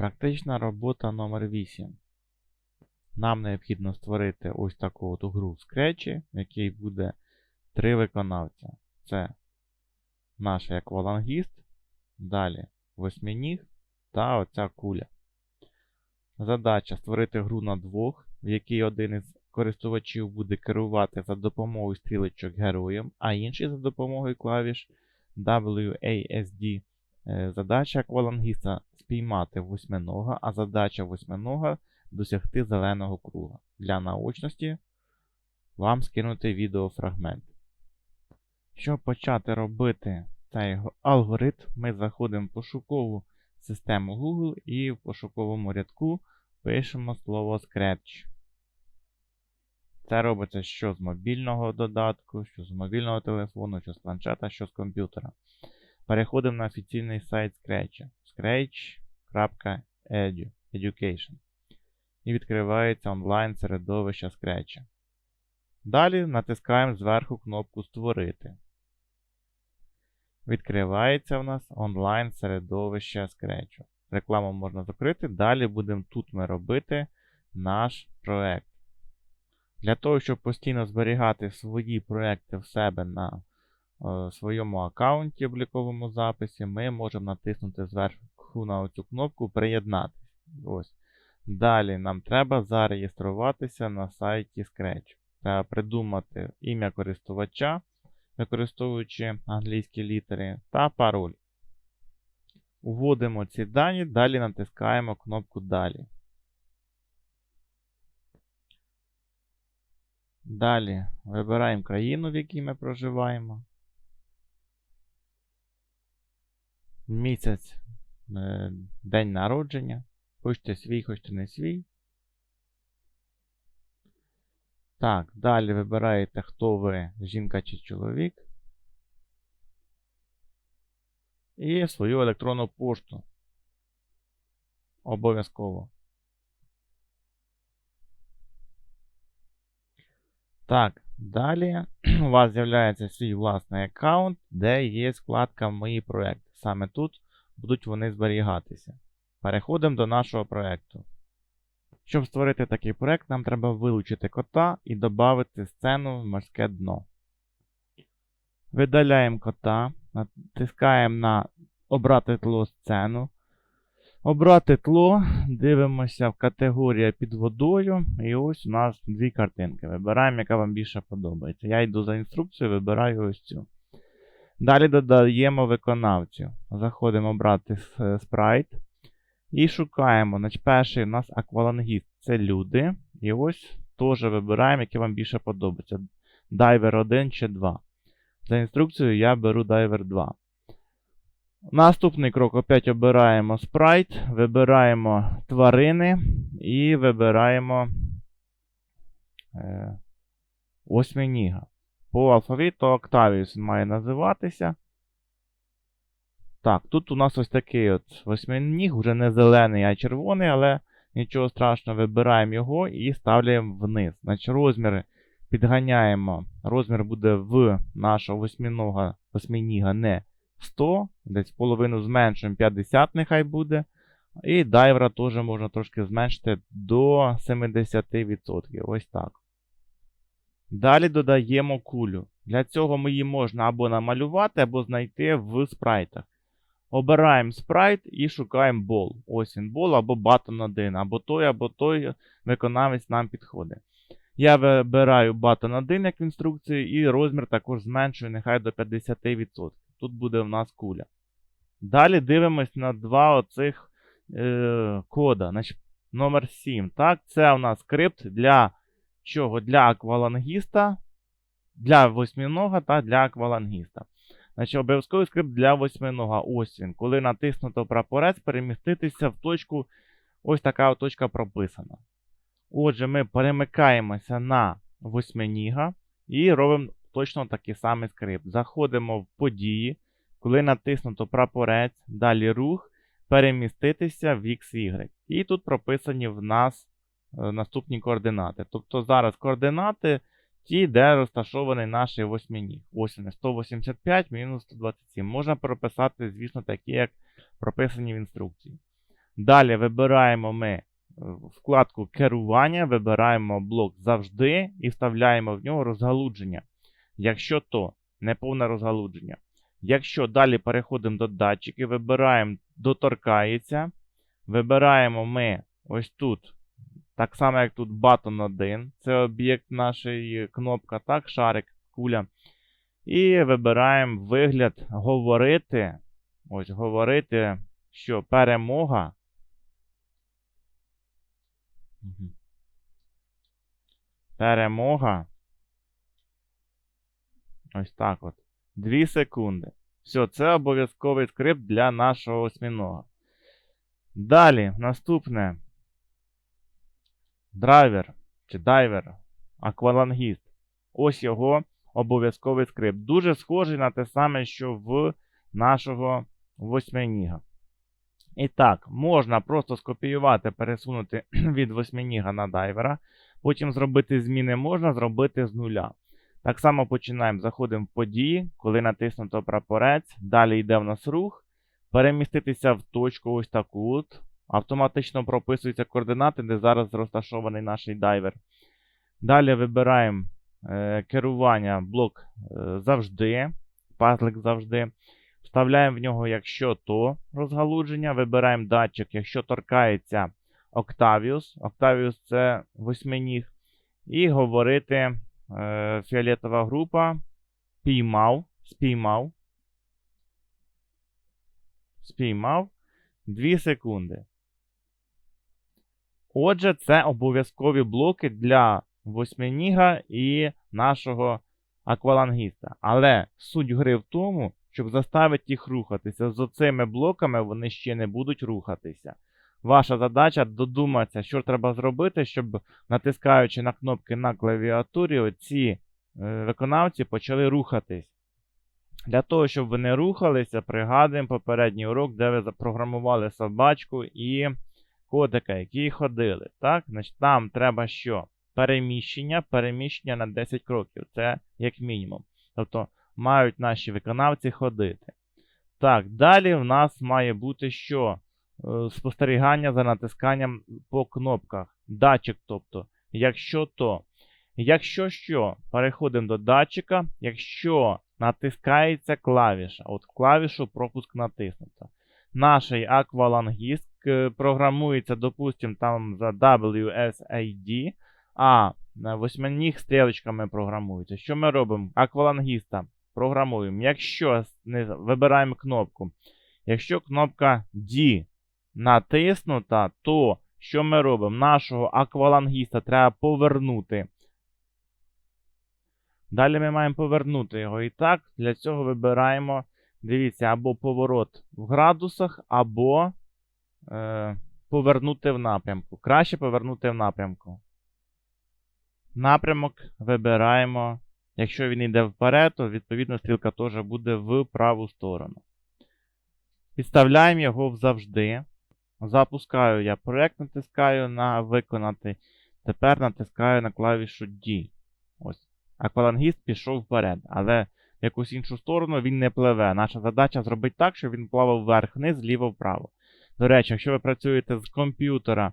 Практична робота номер 8. Нам необхідно створити ось таку от гру в Scratch, в якій буде три виконавця. Це наш аквалангіст, далі восьминіг та оця куля. Задача створити гру на двох, в якій один із користувачів буде керувати за допомогою стрілочок героєм, а інший за допомогою клавіш WASD. Е, Задача аквалангіста спіймати восьминога, а задача восьминога досягти зеленого круга. Для наочності вам скинути відеофрагмент. Щоб почати робити цей алгоритм, ми заходимо в пошукову систему Google і в пошуковому рядку пишемо слово Scratch. Це робиться що з мобільного додатку, що з мобільного телефону, що з планшета, що з комп'ютера. Переходимо на офіційний сайт Scratch. scratch.edu. І відкривається онлайн середовище Scratch. Далі натискаємо зверху кнопку Створити. Відкривається в нас онлайн середовище Scratch. Рекламу можна закрити. Далі будемо тут ми робити наш проект. Для того, щоб постійно зберігати свої проекти в себе на е, своєму аккаунті обліковому записі, ми можемо натиснути зверху на оцю кнопку Приєднатися. Ось. Далі нам треба зареєструватися на сайті Scratch. Треба придумати ім'я користувача, використовуючи англійські літери, та пароль. Вводимо ці дані, далі натискаємо кнопку Далі. Далі вибираємо країну, в якій ми проживаємо. Місяць, е, день народження. Хочете свій, хочете не свій. Так, далі вибираєте, хто ви, жінка чи чоловік. І свою електронну пошту. Обов'язково. Так, далі у вас з'являється свій власний аккаунт, де є вкладка Мої проекти. Саме тут будуть вони зберігатися. Переходимо до нашого проекту. Щоб створити такий проект, нам треба вилучити кота і додати сцену в морське дно. Видаляємо кота, натискаємо на Обрати тло сцену. Обрати тло, дивимося в категорія під водою. І ось у нас дві картинки. Вибираємо, яка вам більше подобається. Я йду за інструкцією, вибираю ось цю. Далі додаємо виконавцю. Заходимо обрати спрайт. І шукаємо. Значить, Перший у нас аквалангіст це люди. І ось теж вибираємо, яке вам більше подобається. Дайвер 1 чи 2. За інструкцією я беру дайвер 2. Наступний крок опять обираємо спрайт, вибираємо тварини і вибираємо е, восьминіга. По алфавіту Octavius він має називатися. Так, тут у нас ось такий от восьминіг, вже не зелений, а червоний, але нічого страшного, вибираємо його і ставляємо вниз. Значить, розміри підганяємо. Розмір буде в нашого восьминога, восьминіга не 100, десь половину зменшуємо 50, нехай буде. І дайвера теж можна трошки зменшити до 70%. Ось так. Далі додаємо кулю. Для цього ми її можна або намалювати, або знайти в спрайтах. Обираємо спрайт і шукаємо бол. Ось він бол або button 1, або той, або той виконавець нам підходить. Я вибираю button 1 як в інструкції, і розмір також зменшую, нехай до 50%. Тут буде в нас куля. Далі дивимось на два оцих е, кода. Значить, Номер 7. Так, Це у нас скрипт для чого? Для аквалангіста, для восьминога та для аквалангіста. Значить, Обов'язковий скрипт для восьминога. Ось він. Коли натиснуто прапорець, переміститися в точку. Ось така точка прописана. Отже, ми перемикаємося на восьминіга і робимо точно такий самий скрипт. Заходимо в події, коли натиснуто прапорець, далі рух, переміститися в XY. І тут прописані в нас наступні координати. Тобто зараз координати ті, де розташований наш восьминіг. Ось вони 185 мінус 127. Можна прописати, звісно, такі, як прописані в інструкції. Далі вибираємо ми е, вкладку керування, вибираємо блок завжди і вставляємо в нього розгалудження. Якщо то неповне розгалудження. Якщо далі переходимо до датчиків, вибираємо доторкається. Вибираємо ми ось тут, так само, як тут button 1, це об'єкт нашої кнопка, так, шарик, куля. І вибираємо вигляд говорити. Ось говорити, що перемога. Перемога. Ось так от. 2 секунди. Все, це обов'язковий скрипт для нашого осьмінога. Далі, наступне. Драйвер чи дайвер, аквалангіст. Ось його обов'язковий скрипт. Дуже схожий на те саме, що в нашого восьминіга. І так, можна просто скопіювати, пересунути від восьминіга на дайвера. Потім зробити зміни можна зробити з нуля. Так само починаємо, заходимо в події, коли натиснуто прапорець, далі йде в нас рух. Переміститися в точку ось таку от. Автоматично прописуються координати, де зараз розташований наш дайвер. Далі вибираємо е, керування блок е, завжди, пазлик завжди. Вставляємо в нього, якщо то розгалудження. Вибираємо датчик, якщо торкається Octavius. Octavius це восьминіг. І говорити е, фіолетова група. Піймав, спіймав. Спіймав 2 секунди. Отже, це обов'язкові блоки для восьминіга і нашого аквалангіста. Але суть гри в тому, щоб заставити їх рухатися. З оцими блоками вони ще не будуть рухатися. Ваша задача додуматися, що треба зробити, щоб натискаючи на кнопки на клавіатурі, оці е, виконавці почали рухатись. Для того, щоб вони рухалися, пригадуємо попередній урок, де ви запрограмували собачку і котика, які ходили. Так? Значить, Там треба що? Переміщення, переміщення на 10 кроків. Це як мінімум. Тобто мають наші виконавці ходити. Так, далі в нас має бути що? Е, Спостерігання за натисканням по кнопках. Датчик, тобто, якщо то. Якщо що, переходимо до датчика. Якщо натискається клавіша, от клавішу пропуск натиснуто. Наш аквалангіст програмується, допустимо, там за WSID, а на восьминіг стрілочками програмується. Що ми робимо? Аквалангіста програмуємо. Якщо не вибираємо кнопку. Якщо кнопка D натиснута, то що ми робимо? Нашого аквалангіста треба повернути. Далі ми маємо повернути його. І так, для цього вибираємо, дивіться, або поворот в градусах, або е, повернути в напрямку. Краще повернути в напрямку. Напрямок вибираємо. Якщо він йде вперед, то відповідно стрілка теж буде в праву сторону. Підставляємо його завжди. Запускаю я проєкт, натискаю на виконати. Тепер натискаю на клавішу D. Ось. Аквалангіст пішов вперед, але в якусь іншу сторону він не пливе. Наша задача зробити так, щоб він плавав вверх-вниз, зліво-вправо. До речі, якщо ви працюєте з комп'ютера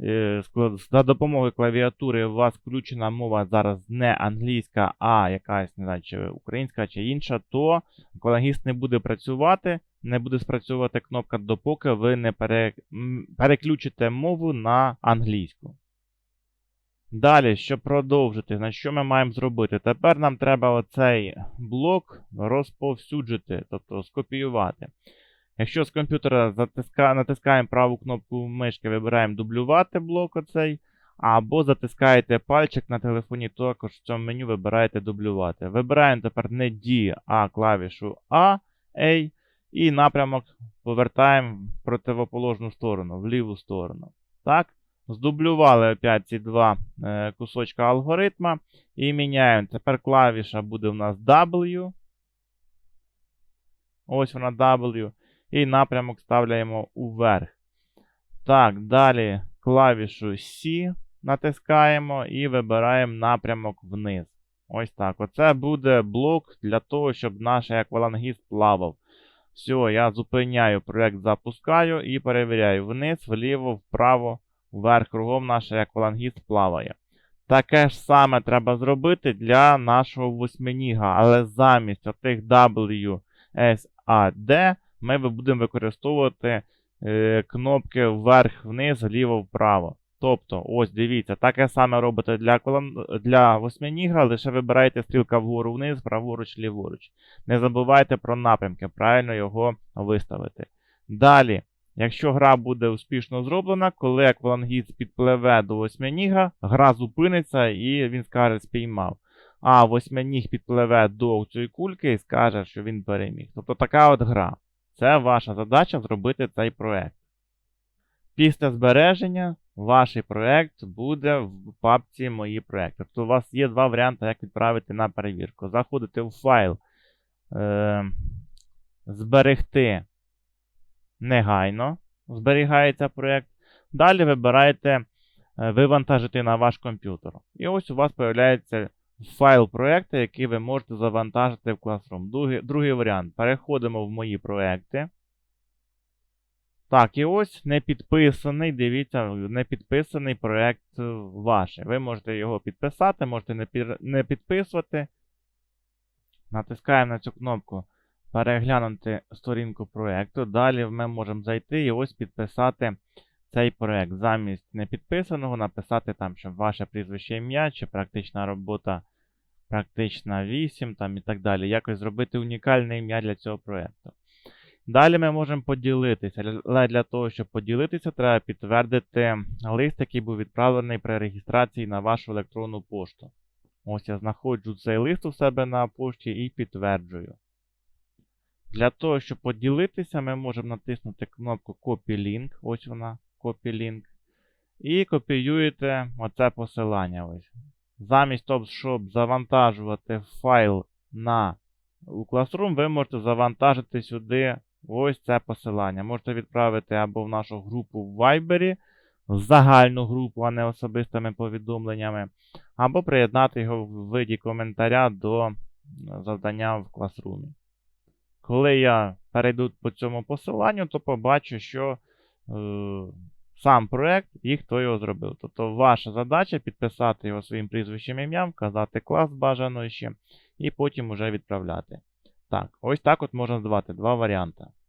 е, за допомогою клавіатури, у вас включена мова зараз не англійська, а якась не знаю, чи українська чи інша, то аквалангіст не буде працювати, не буде спрацьовувати кнопка, допоки ви не пере... переключите мову на англійську. Далі, щоб продовжити, значить, що ми маємо зробити? Тепер нам треба оцей блок розповсюджити, тобто скопіювати. Якщо з комп'ютера затиска... натискаємо праву кнопку мишки, вибираємо дублювати блок оцей, або затискаєте пальчик на телефоні, також в цьому меню вибираєте дублювати. Вибираємо тепер не D, а клавішу A, A, і напрямок повертаємо в противоположну сторону, в ліву сторону. Так? Здублювали опять ці два е, кусочка алгоритма і міняємо. Тепер клавіша буде у нас W. Ось вона W. І напрямок ставляємо уверх. Так, далі клавішу C натискаємо і вибираємо напрямок вниз. Ось так. Оце буде блок для того, щоб наш аквалангіст плавав. Все, я зупиняю проект, запускаю і перевіряю вниз, вліво, вправо, вверх, кругом наш аквалангіст плаває. Таке ж саме треба зробити для нашого восьминіга, але замість отих W, S, A, D ми будемо використовувати е, кнопки вверх-вниз, вліво-вправо. Тобто, ось дивіться, таке саме робите для, колон... для восьминіга, лише вибираєте стрілка вгору вниз, праворуч, ліворуч. Не забувайте про напрямки, правильно його виставити. Далі, якщо гра буде успішно зроблена, коли аквалангіст підпливе до восьминіга, гра зупиниться і він скаже спіймав. А восьминіг підпливе до цієї кульки і скаже, що він переміг. Тобто така от гра. Це ваша задача зробити цей проект. Після збереження ваш проект буде в папці Мої проекти. Тобто у вас є два варіанти, як відправити на перевірку. Заходите в файл е, Зберегти негайно. Зберігається проект. Далі вибираєте е, Вивантажити на ваш комп'ютер. І ось у вас з'являється файл проекту, який ви можете завантажити в Classroom. Другий, другий варіант. Переходимо в мої проекти. Так, і ось не підписаний, дивіться, не підписаний проект е, ваш. Ви можете його підписати, можете не, пір- не підписувати. Натискаємо на цю кнопку переглянути сторінку проекту. Далі ми можемо зайти і ось підписати цей проект. Замість непідписаного написати там, що ваше прізвище ім'я чи практична робота, практична 8 там і так далі. Якось зробити унікальне ім'я для цього проекту. Далі ми можемо поділитися, але для того, щоб поділитися, треба підтвердити лист, який був відправлений при реєстрації на вашу електронну пошту. Ось я знаходжу цей лист у себе на пошті і підтверджую. Для того, щоб поділитися, ми можемо натиснути кнопку Copy Link. Ось вона, Copy І копіюєте оце посилання. Ось. Замість того, щоб завантажувати файл на у Classroom, ви можете завантажити сюди ось це посилання. Можете відправити або в нашу групу в Viber, в загальну групу, а не особистими повідомленнями, або приєднати його в виді коментаря до завдання в Classroom. Коли я перейду по цьому посиланню, то побачу, що сам проект і хто його зробив. Тобто ваша задача підписати його своїм прізвищем ім'ям, вказати клас бажано ще, і потім уже відправляти. Так, ось так от можна здавати два варіанти.